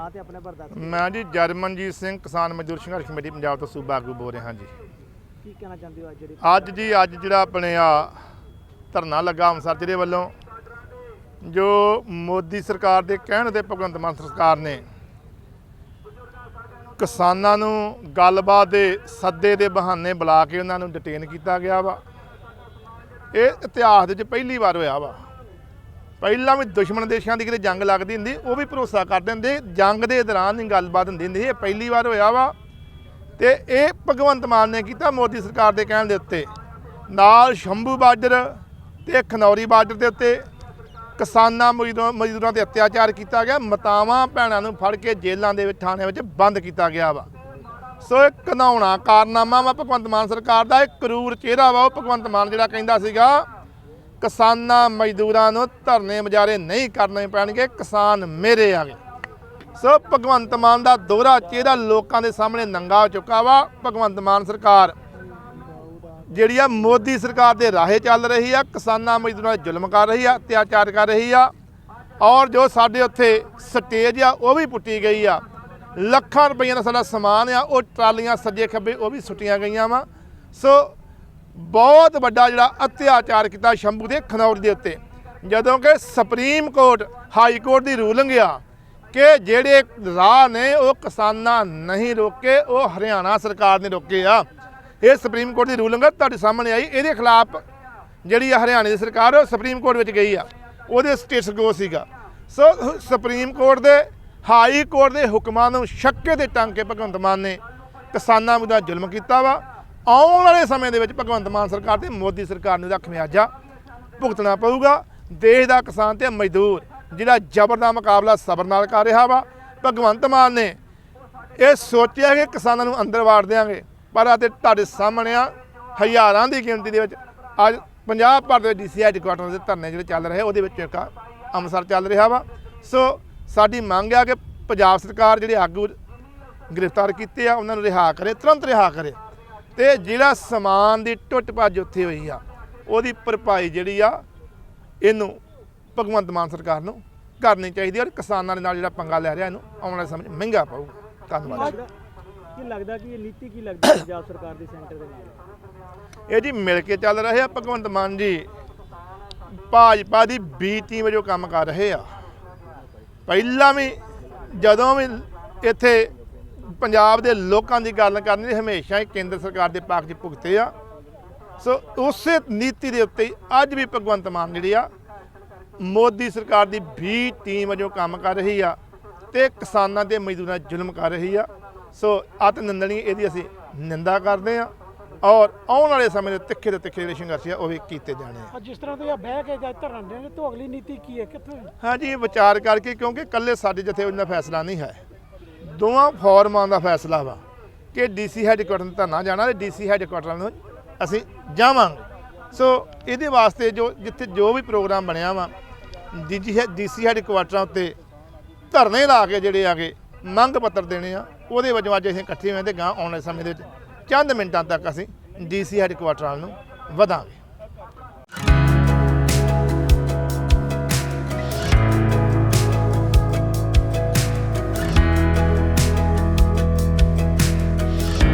ਆਪਣੇ ਮੈਂ ਜੀ ਜਰਮਨਜੀਤ ਸਿੰਘ ਕਿਸਾਨ ਮਜ਼ਦੂਰ ਸੰਘਰਸ਼ ਕਮੇਟੀ ਪੰਜਾਬ ਤੋਂ ਸੂਬਾ ਆਗੂ ਬੋਲ ਰਿਹਾ ਜੀ। ਕੀ ਕਹਿਣਾ ਚਾਹੁੰਦੇ ਹੋ ਅੱਜ ਜਿਹੜੀ ਅੱਜ ਜੀ ਅੱਜ ਜਿਹੜਾ ਆਪਣੇ ਆ ਧਰਨਾ ਲੱਗਾ ਅੰਮ੍ਰਿਤਸਰ ਜ਼ਿਲ੍ਹੇ ਵੱਲੋਂ ਜੋ ਮੋਦੀ ਸਰਕਾਰ ਦੇ ਕਹਿਣ ਤੇ ਭਗਵੰਤ ਮਾਨ ਸਰਕਾਰ ਨੇ ਕਿਸਾਨਾਂ ਨੂੰ ਗੱਲਬਾਤ ਦੇ ਸੱਦੇ ਦੇ ਬਹਾਨੇ ਬੁਲਾ ਕੇ ਉਹਨਾਂ ਨੂੰ ਡਿਟੇਨ ਕੀਤਾ ਗਿਆ ਵਾ। ਇਹ ਇਤਿਹਾਸ ਦੇ ਵਿੱਚ ਪਹਿਲੀ ਵਾਰ ਹੋਇਆ ਵਾ। ਪਹਿਲਾਂ ਵੀ ਦੁਸ਼ਮਣ ਦੇਸ਼ਾਂ ਦੀ ਕਿਤੇ ਜੰਗ ਲੱਗਦੀ ਹੁੰਦੀ, ਉਹ ਵੀ ਭਰੋਸਾ ਕਰਦੇ ਹੁੰਦੇ, ਜੰਗ ਦੇ ਦੌਰਾਨ ਹੀ ਗੱਲਬਾਤ ਹੁੰਦੀ ਹੁੰਦੀ ਇਹ ਪਹਿਲੀ ਵਾਰ ਹੋਇਆ ਵਾ। ਤੇ ਇਹ ਭਗਵੰਤ ਮਾਨ ਨੇ ਕੀਤਾ ਮੋਦੀ ਸਰਕਾਰ ਦੇ ਕਹਿਣ ਦੇ ਉੱਤੇ। ਨਾਲ ਸ਼ੰਭੂ ਬਾਰਡਰ ਤੇ ਖਨੌਰੀ ਬਾਰਡਰ ਦੇ ਉੱਤੇ ਕਿਸਾਨਾਂ, ਮਜ਼ਦੂਰਾਂ ਮਜ਼ਦੂਰਾਂ ਤੇ ਅਤਿਆਚਾਰ ਕੀਤਾ ਗਿਆ, ਮਤਾਵਾਂ, ਭੈਣਾਂ ਨੂੰ ਫੜ ਕੇ ਜੇਲ੍ਹਾਂ ਦੇ ਵਿੱਚ ਥਾਣਿਆਂ ਵਿੱਚ ਬੰਦ ਕੀਤਾ ਗਿਆ ਵਾ। ਸੋ ਇਹ ਘਨਾਉਣਾ ਕਾਰਨਾਮਾ ਵਾ ਭਗਵੰਤ ਮਾਨ ਸਰਕਾਰ ਦਾ, ਇਹ ਕਰੂਰ ਚਿਹਰਾ ਵਾ, ਉਹ ਭਗਵੰਤ ਮਾਨ ਜਿਹੜਾ ਕਹਿੰਦਾ ਸੀਗਾ ਕਿਸਾਨਾਂ ਮਜ਼ਦੂਰਾਂ ਨੂੰ ਧਰਨੇ ਮੁਜ਼ਾਰੇ ਨਹੀਂ ਕਰਨੇ ਪੈਣਗੇ, ਕਿਸਾਨ ਮੇਰੇ ਆਗੇ ਸੋ ਭਗਵੰਤ ਮਾਨ ਦਾ ਦੋਹਰਾ ਚਿਹਰਾ ਲੋਕਾਂ ਦੇ ਸਾਹਮਣੇ ਨੰਗਾ ਹੋ ਚੁੱਕਾ ਵਾ। ਭਗਵੰਤ ਮਾਨ ਸਰਕਾਰ ਜਿਹੜੀ ਆ, ਮੋਦੀ ਸਰਕਾਰ ਦੇ ਰਾਹੇ ਚੱਲ ਰਹੀ ਆ, ਕਿਸਾਨਾਂ ਮਜ਼ਦੂਰਾਂ ਤੇ ਜ਼ੁਲਮ ਕਰ ਰਹੀ ਆ, ਅਤਿਆਚਾਰ ਕਰ ਰਹੀ ਆ। ਔਰ ਜੋ ਸਾਡੇ ਉੱਥੇ ਸਟੇਜ ਆ, ਉਹ ਵੀ ਪੁੱਟੀ ਗਈ ਆ। ਲੱਖਾਂ ਰੁਪਈਆ ਦਾ ਸਾਡਾ ਸਮਾਨ ਆ, ਉਹ ਟਰਾਲੀਆਂ ਸੱਜੇ ਖੱਬੇ ਉਹ ਵੀ ਸੁੱਟੀਆਂ ਗਈਆਂ ਵਾ। ਸੋ ਬਹੁਤ ਵੱਡਾ ਜਿਹੜਾ ਅਤਿਆਚਾਰ ਕੀਤਾ ਸ਼ੰਭੂ ਦੇ ਖਨੌਰ ਦੇ ਉੱਤੇ। ਜਦੋਂ ਕਿ ਸੁਪਰੀਮ ਕੋਰਟ ਹਾਈ ਕੋਰਟ ਦੀ ਰੂਲਿੰਗ ਆ ਕਿ ਜਿਹੜੇ ਰਾਹ ਨੇ ਉਹ ਕਿਸਾਨਾਂ ਨਹੀਂ ਰੋਕੇ, ਉਹ ਹਰਿਆਣਾ ਸਰਕਾਰ ਨੇ ਰੋਕੇ ਆ। ਇਹ ਸੁਪਰੀਮ ਕੋਰਟ ਦੀ ਰੂਲਿੰਗ ਆ, ਤੁਹਾਡੇ ਸਾਹਮਣੇ ਆਈ। ਇਹਦੇ ਖਿਲਾਫ ਜਿਹੜੀ ਆ ਹਰਿਆਣੇ ਦੀ ਸਰਕਾਰ, ਉਹ ਸੁਪਰੀਮ ਕੋਰਟ ਵਿੱਚ ਗਈ ਆ। ਉਹਦੇ ਸਟੇਟਸ ਗੋ ਸੀਗਾ। ਸੋ ਸੁਪਰੀਮ ਕੋਰਟ ਦੇ ਹਾਈ ਕੋਰਟ ਦੇ ਹੁਕਮਾਂ ਨੂੰ ਸ਼ੱਕੇ ਦੇ ਟਾਂਕੇ ਭਗਵੰਤ ਮਾਨ ਨੇ ਕਿਸਾਨਾਂ ਵਿਰੁੱਧ ਜ਼ੁਲਮ ਕੀਤਾ ਵਾ। ਆਉਣ ਵਾਲੇ ਸਮੇਂ ਦੇ ਵਿੱਚ ਭਗਵੰਤ ਮਾਨ ਸਰਕਾਰ ਤੇ ਮੋਦੀ ਸਰਕਾਰ ਨੂੰ ਇਹਦਾ ਖਮਿਆਜਾ ਭੁਗਤਣਾ ਪਊਗਾ, ਦੇਸ਼ ਦਾ ਕਿਸਾਨ ਤੇ ਮਜ਼ਦੂਰ, ਜਿਹੜਾ ਜ਼ਬਰ ਦਾ ਮੁਕਾਬਲਾ ਸਬਰ ਨਾਲ ਕਰ ਰਿਹਾ ਵਾ। ਭਗਵੰਤ ਮਾਨ ਨੇ ਇਹ ਸੋਚਿਆ ਕਿ ਕਿਸਾਨਾਂ ਨੂੰ ਅੰਦਰ ਵਾੜ ਦਿਆਂਗੇ, ਪਰ ਅਤੇ ਤੁਹਾਡੇ ਸਾਹਮਣੇ ਆ, ਹਜ਼ਾਰਾਂ ਦੀ ਗਿਣਤੀ ਦੇ ਵਿੱਚ ਅੱਜ ਪੰਜਾਬ ਭਰ ਦੇ ਡੀਸੀ ਹੈਡਕੁਆਟਰ ਦੇ ਧਰਨੇ ਜਿਹੜੇ ਚੱਲ ਰਹੇ, ਉਹਦੇ ਵਿੱਚ ਇੱਕ ਅੰਮ੍ਰਿਤਸਰ ਚੱਲ ਰਿਹਾ ਵਾ। ਸੋ ਸਾਡੀ ਮੰਗ ਆ ਕਿ ਪੰਜਾਬ ਸਰਕਾਰ ਜਿਹੜੇ ਆਗੂ ਗ੍ਰਿਫਤਾਰ ਕੀਤੇ ਆ, ਉਹਨਾਂ ਨੂੰ ਰਿਹਾ ਕਰੇ, ਤੁਰੰਤ ਰਿਹਾ ਕਰੇ। ਤੇ ਜਿਹੜਾ ਸਮਾਨ ਦੀ ਟੁੱਟ ਭੱਜ ਉੱਥੇ ਹੋਈ ਆ ਉਹਦੀ ਭਰਪਾਈ ਜਿਹੜੀ ਆ ਇਹਨੂੰ ਭਗਵੰਤ ਮਾਨ ਸਰਕਾਰ ਨੂੰ ਕਰਨੀ ਚਾਹੀਦੀ ਔਰ ਕਿਸਾਨਾਂ ਦੇ ਨਾਲ ਜਿਹੜਾ ਪੰਗਾ ਲੈ ਰਿਹਾ ਇਹਨੂੰ ਆਉਣ ਵਾਲੇ ਸਮੇਂ 'ਚ ਮਹਿੰਗਾ ਪਊਗਾ ਧੰਨਵਾਦ ਕੀ ਲੱਗਦਾ ਕਿ ਇਹ ਨੀਤੀ ਕੀ ਲੱਗਦੀ ਹੈ ਪੰਜਾਬ ਸਰਕਾਰ ਦੀ ਸੈਂਟਰ ਦੇ ਨਾਲ? ਇਹ ਜੀ ਮਿਲ ਕੇ ਚੱਲ ਰਹੇ ਆ ਭਗਵੰਤ ਮਾਨ ਜੀ। ਭਾਜਪਾ ਦੀ ਬੀ ਟੀਮ ਵਜੋਂ ਕੰਮ ਕਰ ਰਹੇ ਆ। ਪਹਿਲਾਂ ਵੀ ਜਦੋਂ ਵੀ ਇੱਥੇ ਪੰਜਾਬ ਦੇ ਲੋਕਾਂ ਦੀ ਗੱਲ ਕਰਨੀ ਹਮੇਸ਼ਾ ਹੀ ਕੇਂਦਰ ਸਰਕਾਰ ਦੇ ਪੱਖ 'ਚ ਭੁਗਤੇ ਆ। ਸੋ ਉਸੇ ਨੀਤੀ ਦੇ ਉੱਤੇ ਅੱਜ ਵੀ ਭਗਵੰਤ ਮਾਨ ਜਿਹੜੀ ਆ ਮੋਦੀ ਸਰਕਾਰ ਦੀ ਵੀ ਟੀਮ ਵਜੋਂ ਕੰਮ ਕਰ ਰਹੀ ਆ ਤੇ ਕਿਸਾਨਾਂ ਤੇ ਮਜ਼ਦੂਰਾਂ ਜ਼ੁਲਮ ਕਰ ਰਹੀ ਆ। ਸੋ ਅਤ ਨਿੰਦਣੀ ਇਹਦੀ ਅਸੀਂ ਨਿੰਦਾ ਕਰਦੇ ਆ ਔਰ ਆਉਣ ਵਾਲੇ ਸਮੇਂ ਦੇ ਤਿੱਖੇ ਤੇ ਤਿੱਖੇ ਜਿਹੜੇ ਸੰਘਰਸ਼ ਆ ਉਹ ਵੀ ਕੀਤੇ ਜਾਣੇ ਆ। ਜਿਸ ਤਰ੍ਹਾਂ ਤੁਸੀਂ ਬਹਿ ਕੇ ਜਾਂ ਧਰਨ ਦੇ ਤੋਂ ਅਗਲੀ ਨੀਤੀ ਕੀ ਹੈ? ਕਿੱਥੋਂ? ਹਾਂਜੀ ਵਿਚਾਰ ਕਰਕੇ ਕਿਉਂਕਿ ਇਕੱਲੇ ਸਾਡੇ ਜਥੇ ਉਹਨਾਂ ਫੈਸਲਾ ਨਹੀਂ ਹੈ। ਦੋਵਾਂ ਫੋਰਮਾਂ ਦਾ ਫੈਸਲਾ ਵਾ ਕਿ ਡੀਸੀ ਹੈੱਡਕੁਆਟਰ ਨੂੰ ਧਰਨਾ ਜਾਣਾ ਤੇ ਡੀਸੀ ਹੈੱਡਕੁਆਟਰ ਨੂੰ ਅਸੀਂ ਜਾਵਾਂਗੇ। ਸੋ ਇਹਦੇ ਵਾਸਤੇ ਜੋ ਜਿੱਥੇ ਜੋ ਵੀ ਪ੍ਰੋਗਰਾਮ ਬਣਿਆ ਵਾ, ਡੀਜੀ ਡੀਸੀ ਹੈੱਡਕੁਆਟਰਾਂ ਉੱਤੇ ਧਰਨੇ ਲਾ ਕੇ ਜਿਹੜੇ ਆਗੇ ਮੰਗ ਪੱਤਰ ਦੇਣੇ ਆ, ਉਹਦੇ ਵਜੋਂ ਅੱਜ ਅਸੀਂ ਇਕੱਠੇ ਹੋਏ ਤੇ ਗਾਂ ਆਉਣ ਵਾਲੇ ਸਮੇਂ ਦੇ ਵਿੱਚ ਚੰਦ ਮਿੰਟਾਂ ਤੱਕ ਅਸੀਂ ਡੀਸੀ ਹੈੱਡਕੁਆਟਰਾਂ ਨੂੰ ਵਧਾਂਗੇ।